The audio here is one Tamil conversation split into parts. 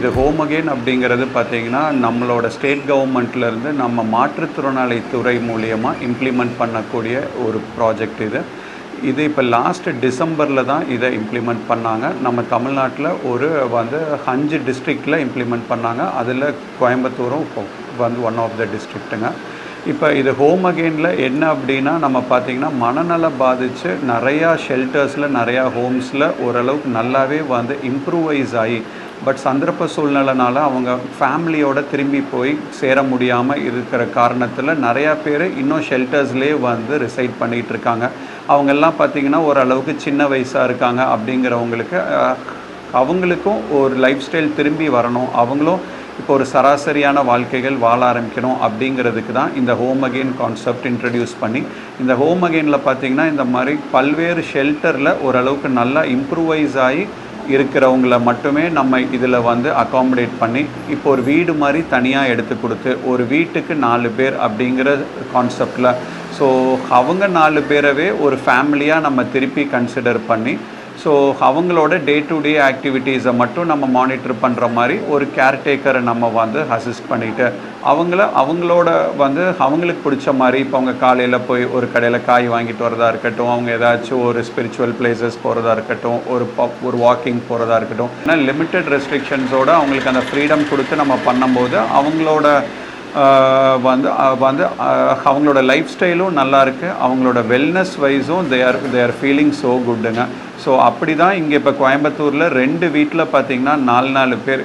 இது ஹோம் அகெயின் அப்படிங்கிறது பார்த்தீங்கன்னா நம்மளோட ஸ்டேட் கவர்மெண்ட்லேருந்து நம்ம மாற்றுத்திறனாளி துறை மூலியமாக இம்ப்ளிமெண்ட் பண்ணக்கூடிய ஒரு ப்ராஜெக்ட் இது. இது இப்போ லாஸ்ட் டிசம்பரில் தான் இதை இம்ப்ளிமெண்ட் பண்ணாங்க. நம்ம தமிழ்நாட்டில் ஒரு வந்து அஞ்சு டிஸ்ட்ரிக்டில் இம்ப்ளிமெண்ட் பண்ணாங்க. அதில் கோயம்புத்தூரும் இப்போ வந்து ஒன் ஆஃப் த டிஸ்ட்ரிக்ட்டுங்க இப்போ இது ஹோம் அகெயினில் என்ன அப்படின்னா நம்ம பார்த்திங்கன்னா மனநல பாதித்து நிறையா ஷெல்டர்ஸில் நிறையா ஹோம்ஸில் ஓரளவுக்கு நல்லாவே வந்து இம்ப்ரூவைஸ் ஆகி பட் சந்தர்ப்ப சூழ்நிலைனால அவங்க ஃபேமிலியோட திரும்பி போய் சேர முடியாமல் இருக்கிற காரணத்தில் நிறையா பேர் இன்னும் ஷெல்டர்ஸ்லேயே வந்து ரிசைட் பண்ணிகிட்டு இருக்காங்க. அவங்கெல்லாம் பார்த்திங்கன்னா ஓரளவுக்கு சின்ன வயசாக இருக்காங்க அப்படிங்கிறவங்களுக்கு அவங்களுக்கும் ஒரு லைஃப் ஸ்டைல் திரும்பி வரணும். அவங்களும் இப்போ ஒரு சராசரியான வாழ்க்கைகள் வாழ ஆரம்பிக்கணும் அப்படிங்கிறதுக்கு தான் இந்த ஹோம் அகெயின் கான்செப்ட் இன்ட்ரடியூஸ் பண்ணி இந்த ஹோம் அகெயினில் பார்த்திங்கன்னா இந்த மாதிரி பல்வேறு ஷெல்டரில் ஓரளவுக்கு நல்லா இம்ப்ரூவைஸ் ஆகி இருக்கிறவங்கள மட்டுமே நம்ம இதில் வந்து அகாமடேட் பண்ணி இப்போ ஒரு வீடு மாதிரி தனியாக எடுத்து கொடுத்து ஒரு வீட்டுக்கு நாலு பேர் அப்படிங்கிற கான்செப்டில் ஸோ அவங்க நாலு பேரவே ஒரு ஃபேமிலியாக நம்ம திருப்பி கன்சிடர் பண்ணி ஸோ அவங்களோட டே டு டே ஆக்டிவிட்டீஸை மட்டும் நம்ம மானிட்டர் பண்ணுற மாதிரி ஒரு கேர்டேக்கரை நம்ம வந்து அசிஸ்ட் பண்ணிட்டு அவங்கள அவங்களோட வந்து அவங்களுக்கு பிடிச்ச மாதிரி இப்போ அவங்க காலையில் போய் ஒரு கடையில் காய் வாங்கிட்டு வரதா இருக்கட்டும் அவங்க ஏதாச்சும் ஒரு ஸ்பிரிச்சுவல் பிளேசஸ் போகிறதா இருக்கட்டும் ஒரு ஒரு வாக்கிங் போகிறதா இருக்கட்டும் ஏன்னா லிமிட்டட் ரெஸ்ட்ரிக்ஷன்ஸோடு அவங்களுக்கு அந்த ஃப்ரீடம் கொடுத்து நம்ம பண்ணும்போது அவங்களோட வந்து வந்து அவங்களோட லைஃப் ஸ்டைலும் நல்லா இருக்குது அவங்களோட வெல்னஸ் வைஸும் they are they are feeling so குட்டுங்க so அப்படி தான் இங்கே இப்போ கோயம்புத்தூரில் ரெண்டு வீட்டில் பார்த்தீங்கன்னா நாலு நாலு பேர்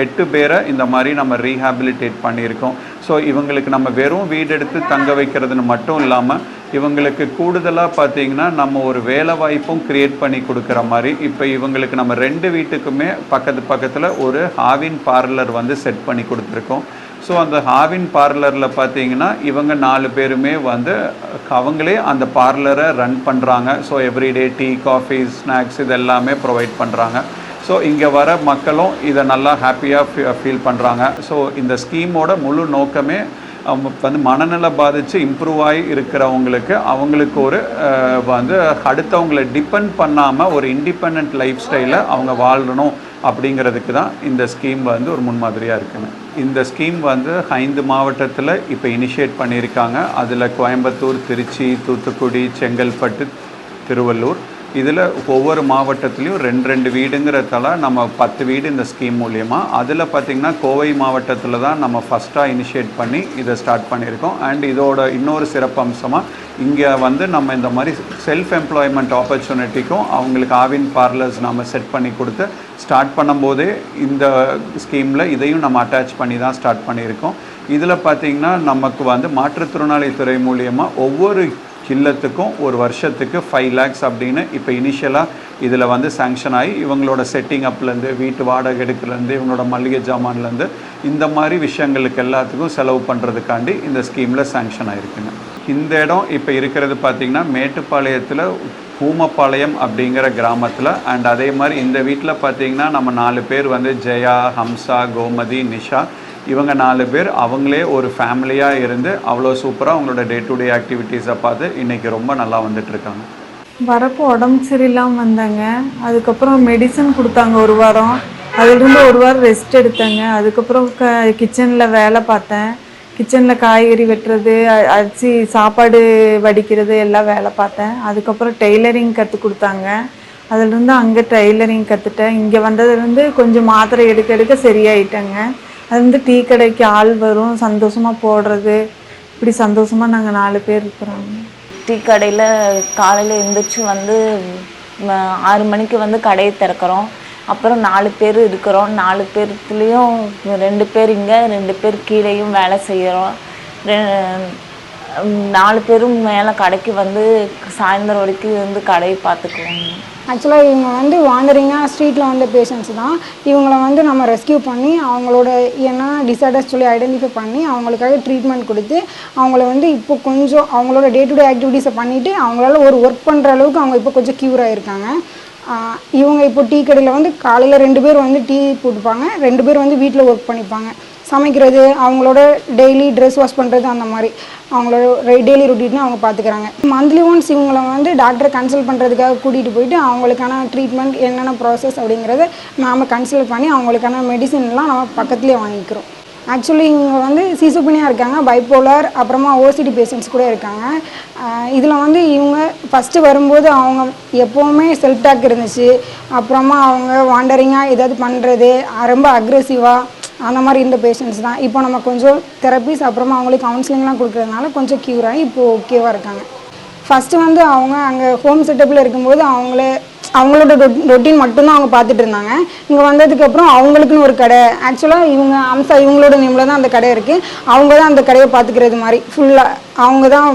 எட்டு பேரை இந்த மாதிரி நம்ம ரீஹாபிலிட்டேட் பண்ணியிருக்கோம். ஸோ இவங்களுக்கு நம்ம வெறும் வீடு எடுத்து தங்க வைக்கிறதுன்னு மட்டும் இல்லாமல் இவங்களுக்கு கூடுதலாக பார்த்தீங்கன்னா நம்ம ஒரு வேலை வாய்ப்பும் க்ரியேட் பண்ணி கொடுக்குற மாதிரி இப்போ இவங்களுக்கு நம்ம ரெண்டு வீட்டுக்குமே பக்கத்து பக்கத்தில் ஒரு ஹாவின் பார்லர் வந்து செட் பண்ணி கொடுத்துருக்கோம். ஸோ அந்த ஹாவின் பார்லரில் பார்த்தீங்கன்னா இவங்க நாலு பேருமே வந்து அவங்களே அந்த பார்லரை ரன் பண்ணுறாங்க so everyday tea coffee snacks இது எல்லாமே ப்ரொவைட் பண்ணுறாங்க ஸோ இங்கே வர மக்களும் இதை நல்லா ஹாப்பியாக ஃபீல் பண்ணுறாங்க ஸோ இந்த ஸ்கீமோட முழு நோக்கமே அவங்க வந்து மனநல பாதித்து இம்ப்ரூவ் ஆகி இருக்கிறவங்களுக்கு அவங்களுக்கு ஒரு வந்து அடுத்தவங்களை டிபெண்ட் பண்ணாமல் ஒரு இண்டிபெண்ட் லைஃப் ஸ்டைலை அவங்க வாழணும். அப்படிங்கிறதுக்கு தான் இந்த ஸ்கீம் வந்து ஒரு முன்மாதிரியாக இருக்குங்க இந்த ஸ்கீம் வந்து ஐந்து மாவட்டத்தில் இப்போ இனிஷியேட் பண்ணியிருக்காங்க. அதில் கோயம்புத்தூர் திருச்சி தூத்துக்குடி செங்கல்பட்டு திருவள்ளூர். இதில் ஒவ்வொரு மாவட்டத்துலேயும் ரெண்டு ரெண்டு வீடுங்கிறதால நம்ம பத்து வீடு இந்த ஸ்கீம் மூலியமாக அதில் பார்த்திங்கன்னா கோவை மாவட்டத்தில் தான் நம்ம ஃபஸ்ட்டாக இனிஷியேட் பண்ணி இதை ஸ்டார்ட் பண்ணியிருக்கோம். அண்ட் இதோட இன்னொரு சிறப்பு அம்சமாக இங்கே வந்து நம்ம இந்த மாதிரி செல்ஃப் எம்ப்ளாய்மெண்ட் ஆப்பர்ச்சுனிட்டிக்கும் அவங்களுக்கு ஆவின் பார்லர்ஸ் நம்ம செட் பண்ணி கொடுத்து ஸ்டார்ட் பண்ணும்போதே இந்த ஸ்கீமில் இதையும் நம்ம அட்டாச் பண்ணி தான் ஸ்டார்ட் பண்ணியிருக்கோம். இதில் பார்த்திங்கன்னா நமக்கு வந்து மாற்றுத்திறனாளி துறை மூலியமாக ஒவ்வொரு கில்லத்துக்கும் ஒரு வருஷத்துக்கு ஃபைவ் லேக்ஸ் அப்படின்னு இப்போ இனிஷியலாக இதில் வந்து சேங்ஷன் ஆகி இவங்களோட செட்டிங் அப்லேருந்து வீட்டு வாடகை எடுக்கலேருந்து இவங்களோட மளிகை ஜாமான்லேருந்து இந்த மாதிரி விஷயங்களுக்கு எல்லாத்துக்கும் செலவு பண்ணுறதுக்காண்டி இந்த ஸ்கீமில் சேங்ஷன் ஆகிருக்குங்க இந்த இடம் இப்போ இருக்கிறது பார்த்திங்கன்னா மேட்டுப்பாளையத்தில் பூமப்பாளையம் அப்படிங்கிற கிராமத்தில். அண்ட் அதே மாதிரி இந்த வீட்டில் பார்த்தீங்கன்னா நம்ம நாலு பேர் வந்து ஜெயா ஹம்சா கோமதி நிஷா இவங்க நாலு பேர் அவங்களே ஒரு ஃபேமிலியாக இருந்து அவ்வளோ சூப்பராக அவங்களோட டே டு டே ஆக்டிவிட்டீஸை பார்த்து இன்றைக்கி ரொம்ப நல்லா வந்துட்டுருக்காங்க. வரப்போ உடம்பு சரியில்லாமல் வந்தாங்க. அதுக்கப்புறம் மெடிசன் கொடுத்தாங்க ஒரு வாரம். அதிலிருந்து ஒரு வாரம் ரெஸ்ட் எடுத்தேங்க. அதுக்கப்புறம் க கிச்சனில் வேலை பார்த்தேன். கிச்சனில் காய்கறி வெட்டுறது அரிசி சாப்பாடு வடிக்கிறது எல்லாம் வேலை பார்த்தேன். அதுக்கப்புறம் டெய்லரிங் கற்றுக் கொடுத்தாங்க. அதிலிருந்து அங்கே டெய்லரிங் கற்றுட்டேன் இங்கே வந்ததுலேருந்து கொஞ்சம் மாத்திரை எடுக்க எடுக்க சரியாயிட்டேங்க. அது வந்து டீ கடைக்கு ஆள் வரும். சந்தோஷமாக போடுறது. இப்படி சந்தோஷமாக நாங்கள் நாலு பேர் இருக்கிறோங்க. டீ கடையில் காலையில் எழுந்திரிச்சு வந்து ஆறு மணிக்கு வந்து கடையை திறக்கிறோம். அப்புறம் நாலு பேர் இருக்கிறோம். நாலு பேர்த்துலேயும் ரெண்டு பேர் இங்கே ரெண்டு பேர் கீழேயும் வேலை செய்கிறோம் நாலு பேரும் மேலே கடைக்கு வந்து சாயந்தரம் வரைக்கும் வந்து கடையை பார்த்துக்குவாங்க ஆக்சுவலாக இவங்க வந்து வாண்டரிங்காக ஸ்ட்ரீட்டில் வந்த பேஷண்ட்ஸ் தான். இவங்களை வந்து நம்ம ரெஸ்கியூ பண்ணி அவங்களோட என்ன டிசார்டர்ஸ் சொல்லி ஐடென்டிஃபை பண்ணி அவங்களுக்காக ட்ரீட்மெண்ட் கொடுத்து அவங்கள வந்து இப்போ கொஞ்சம் அவங்களோட டே டு டே ஆக்டிவிட்டீஸை பண்ணிவிட்டு அவங்களால ஒரு ஒர்க் பண்ணுற அளவுக்கு அவங்க இப்போ கொஞ்சம் க்யூர் ஆகிருக்காங்க இவங்க இப்போ டீ கடையில் வந்து காலையில் ரெண்டு பேர் வந்து டீ போட்டுப்பாங்க. ரெண்டு பேர் வந்து வீட்டில் ஒர்க் பண்ணிப்பாங்க. சமைக்கிறது அவங்களோட டெய்லி ட்ரெஸ் வாஷ் பண்ணுறது அந்த மாதிரி. அவங்களோட டெய்லி ரொட்டீனை அவங்க பார்த்துக்கிறாங்க மந்த்லி ஒன்ஸ் இவங்களை வந்து டாக்டரை கன்சல்ட் பண்ணுறதுக்காக கூட்டிகிட்டு போயிட்டு அவங்களுக்கான ட்ரீட்மெண்ட் என்னென்ன ப்ராசஸ் அப்படிங்கிறத நாம் கன்சல்ட் பண்ணி அவங்களுக்கான மெடிசன்லாம் நம்ம பக்கத்துலேயே வாங்கிக்கிறோம். ஆக்சுவலி இவங்க வந்து சீசோபினியாக இருக்காங்க பைப்போலர் அப்புறமா ஓசிடி பேஷண்ட்ஸ் கூட இருக்காங்க. இதில் வந்து இவங்க ஃபஸ்ட்டு வரும்போது அவங்க எப்போவுமே செல்ஃப் டாக் இருந்துச்சு. அப்புறமா அவங்க வாண்டரிங்காக ஏதாவது பண்ணுறது ரொம்ப அக்ரெசிவாக அந்த மாதிரி இருந்த பேஷண்ட்ஸ் தான். இப்போ நம்ம கொஞ்சம் தெரப்பிஸ் அப்புறமா அவங்களுக்கு கவுன்சிலிங்லாம் கொடுக்கறதுனால கொஞ்சம் க்யூர் ஆகி இப்போது ஓகேவாக இருக்காங்க. ஃபஸ்ட்டு வந்து அவங்க அங்கே ஹோம் செட்டப்பில் இருக்கும்போது அவங்களே அவங்களோட ரொட்டீன் மட்டும்தான் அவங்க பார்த்துட்டு இருந்தாங்க. இங்கே வந்ததுக்கப்புறம் அவங்களுக்குன்னு ஒரு கடை. ஆக்சுவலாக இவங்க அம்சா இவங்களோட நேமில் தான் அந்த கடை இருக்குது அவங்க தான் அந்த கடையை பார்த்துக்கிறது மாதிரி. ஃபுல்லாக அவங்க தான்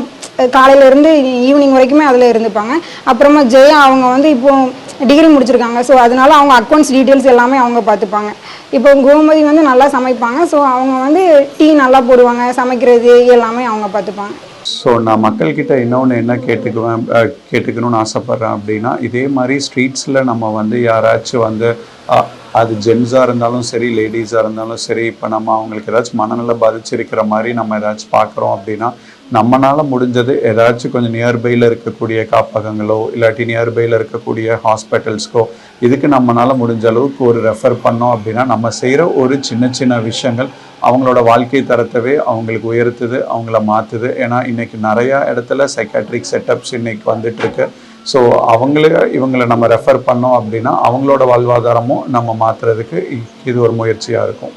காலையிலேருந்து ஈவினிங் வரைக்குமே அதில் இருந்துப்பாங்க. அப்புறமா ஜெயா அவங்க வந்து இப்போது டிகிரி முடிச்சிருக்காங்க. ஸோ அதனால அவங்க அக்கௌண்ட்ஸ் டீட்டெயில்ஸ் எல்லாமே அவங்க பார்த்துப்பாங்க. இப்போ கோமதி வந்து நல்லா சமைப்பாங்க. ஸோ அவங்க வந்து டீ நல்லா போடுவாங்க. சமைக்கிறது எல்லாமே அவங்க பார்த்துப்பாங்க. ஸோ நான் மக்கள்கிட்ட இன்னொன்று என்ன கேட்டுக்குவேன் கேட்டுக்கணும்னு ஆசைப்பட்றேன் அப்படின்னா இதே மாதிரி ஸ்ட்ரீட்ஸில் நம்ம வந்து யாராச்சும் வந்து அது ஜென்ஸாக இருந்தாலும் சரி லேடிஸாக இருந்தாலும் சரி இப்போ நம்ம அவங்களுக்கு ஏதாச்சும் மனநல பாதிச்சிருக்கிற மாதிரி நம்ம ஏதாச்சும் பார்க்குறோம் அப்படின்னா நம்மளால் முடிஞ்சது ஏதாச்சும் கொஞ்சம் நியர்பையில் இருக்கக்கூடிய காப்பகங்களோ இல்லாட்டி நியர்பையில் இருக்கக்கூடிய ஹாஸ்பிட்டல்ஸ்க்கோ இதுக்கு நம்மளால் முடிஞ்ச அளவுக்கு ஒரு ரெஃபர் பண்ணோம் அப்படின்னா நம்ம செய்கிற ஒரு சின்ன சின்ன விஷயங்கள் அவங்களோட வாழ்க்கை தரத்தவே அவங்களுக்கு உயர்த்துது அவங்கள மாற்றுது ஏன்னா இன்றைக்கி நிறையா இடத்துல சைக்காட்ரிக் செட்டப்ஸ் இன்றைக்கி வந்துட்டுருக்கு. ஸோ அவங்களே இவங்களை நம்ம ரெஃபர் பண்ணோம் அப்படின்னா அவங்களோட வாழ்வாதாரமும் நம்ம மாற்றுறதுக்கு இது ஒரு முயற்சியாக இருக்கும்.